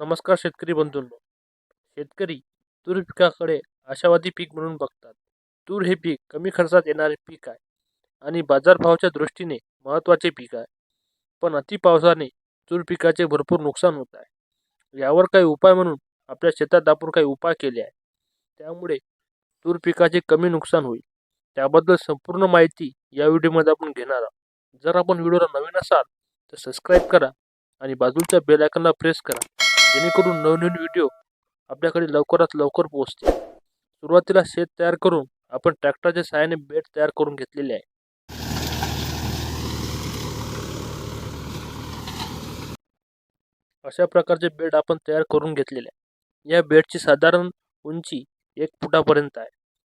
नमस्कार शेतकरी बंधूंनो. शेतकरी तूर पिकाकडे आशावादी पीक म्हणून बघतात. तूर हे पीक कमी खर्चात येणारे पीक आहे आणि बाजारभावाच्या दृष्टीने महत्त्वाचे पीक आहे. पण अति पावसाने तूर पिकाचे भरपूर नुकसान होत आहे. यावर काही उपाय म्हणून आपल्या शेतात आपण काही उपाय केले आहे त्यामुळे तूर पिकाचे कमी नुकसान होईल. त्याबद्दल संपूर्ण माहिती या व्हिडिओमध्ये आपण घेणार आहोत. जर आपण व्हिडिओला नवीन असाल तर सबस्क्राईब करा आणि बाजूच्या बेल आयकनला प्रेस करा. जेणेकरून नवनवीन व्हिडिओ आपल्याकडे लवकरात लवकर पोहोचते सुरुवातीला शेत तयार करून आपण ट्रॅक्टरच्या सहाय्याने बेड तयार करून घेतलेले आहे. अशा प्रकारचे बेड आपण तयार करून घेतलेले आहे. या बेडची साधारण उंची एक फुटापर्यंत आहे.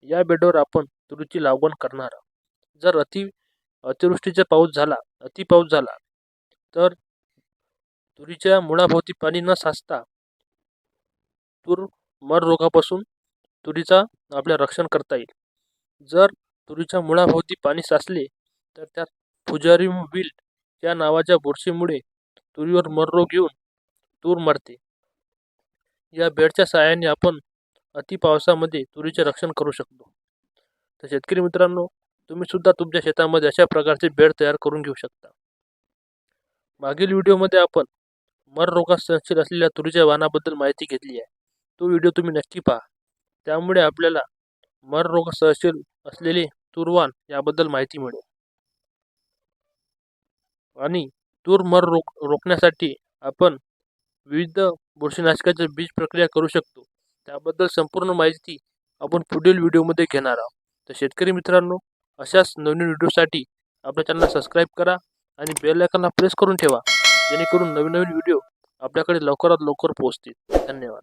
या बेडवर आपण तुरीची लागवण करणार आहोत. जर अति अतिवृष्टीचा पाऊस झाला अति पाऊस झाला तर तुरीच्या मुळाभोवती पाणी न साचता तूर मर रोगापासून तुरीचा आपल्या रक्षण करता येईल. जर तुरीच्या मुळाभोवती पाणी साचले तर त्यात फुजारी विल या नावाच्या बुरशीमुळे तुरीवर मर रोग येऊन तूर मरते. या बेडच्या सहाय्याने आपण अति पावसामध्ये तुरीचे रक्षण करू शकतो. तर शेतकरी मित्रांनो तुम्ही सुद्धा तुमच्या शेतामध्ये अशा प्रकारचे बेड तयार करून घेऊ शकता. मागील व्हिडिओमध्ये आपण मर रोगास सहनशील असलेल्या तुरीच्या वाणाबद्दल माहिती घेतली आहे. तो व्हिडिओ तुम्ही नक्की पहा. त्यामुळे आपल्याला मर रोग सहनशील असलेले तुरवान याबद्दल माहिती मिळेल. आणि तूर मर रोक रोखण्यासाठी आपण विविध बुरशीनाशकाचे बीज प्रक्रिया करू शकतो. त्याबद्दल संपूर्ण माहिती आपण पुढील व्हिडिओमध्ये घेणार आहोत. तर शेतकरी मित्रांनो अशाच नवीन व्हिडिओसाठी आपल्या चॅनलला सबस्क्राईब करा आणि बेल आयकॉनला प्रेस करून ठेवा. जेणेकरून नवीन नवीन व्हिडिओ आपल्याकडे लवकरात लवकर पोहोचतील. धन्यवाद.